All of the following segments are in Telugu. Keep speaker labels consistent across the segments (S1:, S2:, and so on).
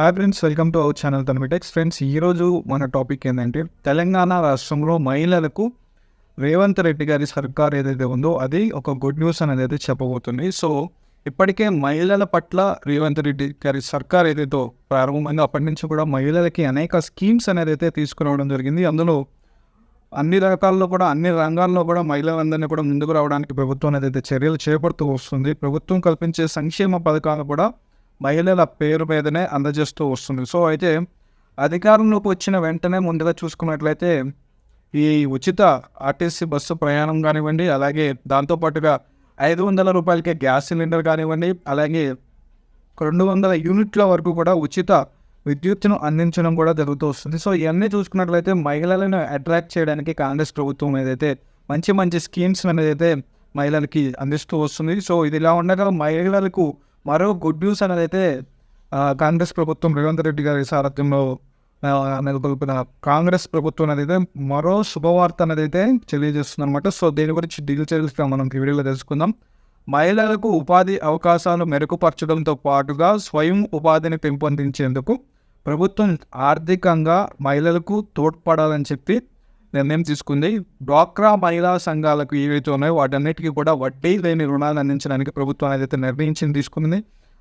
S1: Hi friends welcome to our channel తనమిటెక్స్ friends ఈరోజు మన టాపిక్ ఏంటంటే తెలంగాణ రాష్ట్రంలో మహిళలకు రేవంత్ రెడ్డి గారి సర్కార్ ఏదైతే ఉందో అది ఒక గుడ్ న్యూస్ అనేది అయితే చెప్పబోతుంది. సో ఇప్పటికే మహిళల పట్ల రేవంత్ రెడ్డి గారి సర్కార్ ఏదైతే ప్రారంభమైందో అప్పటి నుంచి కూడా మహిళలకి అనేక స్కీమ్స్ అనేది అయితే తీసుకురావడం జరిగింది. అందులో అన్ని రకాల్లో కూడా అన్ని రంగాల్లో కూడా మహిళలందరినీ కూడా ముందుకు రావడానికి ప్రభుత్వం అనేది అయితే చర్యలు చేపడుతూ వస్తుంది. ప్రభుత్వం కల్పించే సంక్షేమ పథకాలు కూడా మహిళల పేరు మీదనే అందజేస్తూ వస్తుంది. సో అయితే అధికారంలోకి వచ్చిన వెంటనే ముందుగా చూసుకున్నట్లయితే ఈ ఉచిత ఆర్టీసీ బస్సు ప్రయాణం కానివ్వండి అలాగే దాంతోపాటుగా ఐదు వందల రూపాయలకే గ్యాస్ సిలిండర్ కానివ్వండి అలాగే రెండు వందల యూనిట్ల వరకు కూడా ఉచిత విద్యుత్తును అందించడం కూడా జరుగుతూ వస్తుంది. సో ఇవన్నీ చూసుకున్నట్లయితే మహిళలను అట్రాక్ట్ చేయడానికి కాంగ్రెస్ ప్రభుత్వం ఏదైతే మంచి మంచి స్కీమ్స్ అనేది అయితే మహిళలకి అందిస్తూ వస్తుంది. సో ఇది ఇలా ఉండగా మహిళలకు మరో గుడ్ న్యూస్ అనేది అయితే కాంగ్రెస్ ప్రభుత్వం రేవంత్ రెడ్డి గారి సారథ్యంలో నెలకొల్పిన కాంగ్రెస్ ప్రభుత్వం అనేది అయితే మరో శుభవార్త అనేది అయితే తెలియజేస్తుంది అనమాట సో దీని గురించి డీటెయిల్స్గా మనం ఈ వీడియోలో తెలుసుకుందాం. మహిళలకు ఉపాధి అవకాశాలు మెరుగుపరచడంతో పాటుగా స్వయం ఉపాధిని పెంపొందించేందుకు ప్రభుత్వం ఆర్థికంగా మహిళలకు తోడ్పడాలని చెప్పి నిర్ణయం తీసుకుంది. డ్వాక్రా మహిళా సంఘాలకు ఏవైతే ఉన్నాయో వాటన్నిటికీ కూడా వడ్డీ లేని రుణాలు అందించడానికి ప్రభుత్వం ఏదైతే నిర్ణయించింది తీసుకుంది.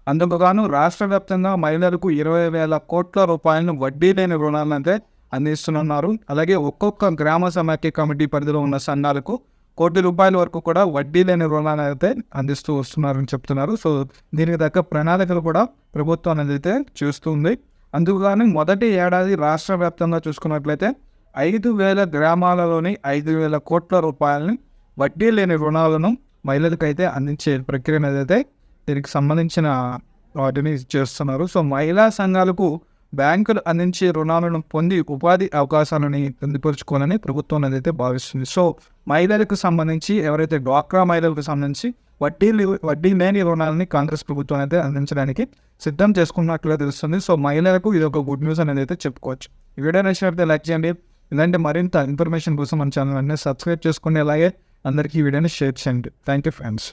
S1: అందుకు గాను రాష్ట్ర వ్యాప్తంగా మహిళలకు ఇరవై వేల కోట్ల రూపాయలను వడ్డీ లేని రుణాలను అయితే అందిస్తున్నారు. అలాగే ఒక్కొక్క గ్రామ సమాఖ్య కమిటీ పరిధిలో ఉన్న సంఘాలకు కోటి రూపాయల వరకు కూడా వడ్డీ లేని రుణాలు అయితే అందిస్తూ వస్తున్నారని చెప్తున్నారు. సో దీనికి తగ్గ ప్రణాళికలు కూడా ప్రభుత్వం అనేది అయితే చూస్తుంది. అందుకు గాను మొదటి ఏడాది రాష్ట్ర వ్యాప్తంగా చూసుకున్నట్లయితే ఐదు వేల గ్రామాలలోని ఐదు వేల కోట్ల రూపాయలని వడ్డీ లేని రుణాలను మహిళలకైతే అందించే ప్రక్రియ ఏదైతే దీనికి సంబంధించిన వాటిని చేస్తున్నారు. సో మహిళా సంఘాలకు బ్యాంకులు అందించే రుణాలను పొంది ఉపాధి అవకాశాలని పొందుపరుచుకోవాలని ప్రభుత్వం అనేది అయితే భావిస్తుంది. సో మహిళలకు సంబంధించి ఎవరైతే డ్వాక్రా మహిళలకు సంబంధించి వడ్డీ వడ్డీ లేని రుణాలని కాంగ్రెస్ ప్రభుత్వం అయితే అందించడానికి సిద్ధం చేసుకున్నట్లుగా తెలుస్తుంది. సో మహిళలకు ఇది ఒక గుడ్ న్యూస్ అనేది అయితే చెప్పుకోవచ్చు. ఈ వీడియో నచ్చినట్లయితే లైక్ చేయండి. ఇలాంటి మరింత ఇన్ఫర్మేషన్ కోసం మన ఛానల్ అన్నీ సబ్స్క్రైబ్ చేసుకోండి అలాగే అందరికీ ఈ వీడియోని షేర్ చేయండి. Thank you friends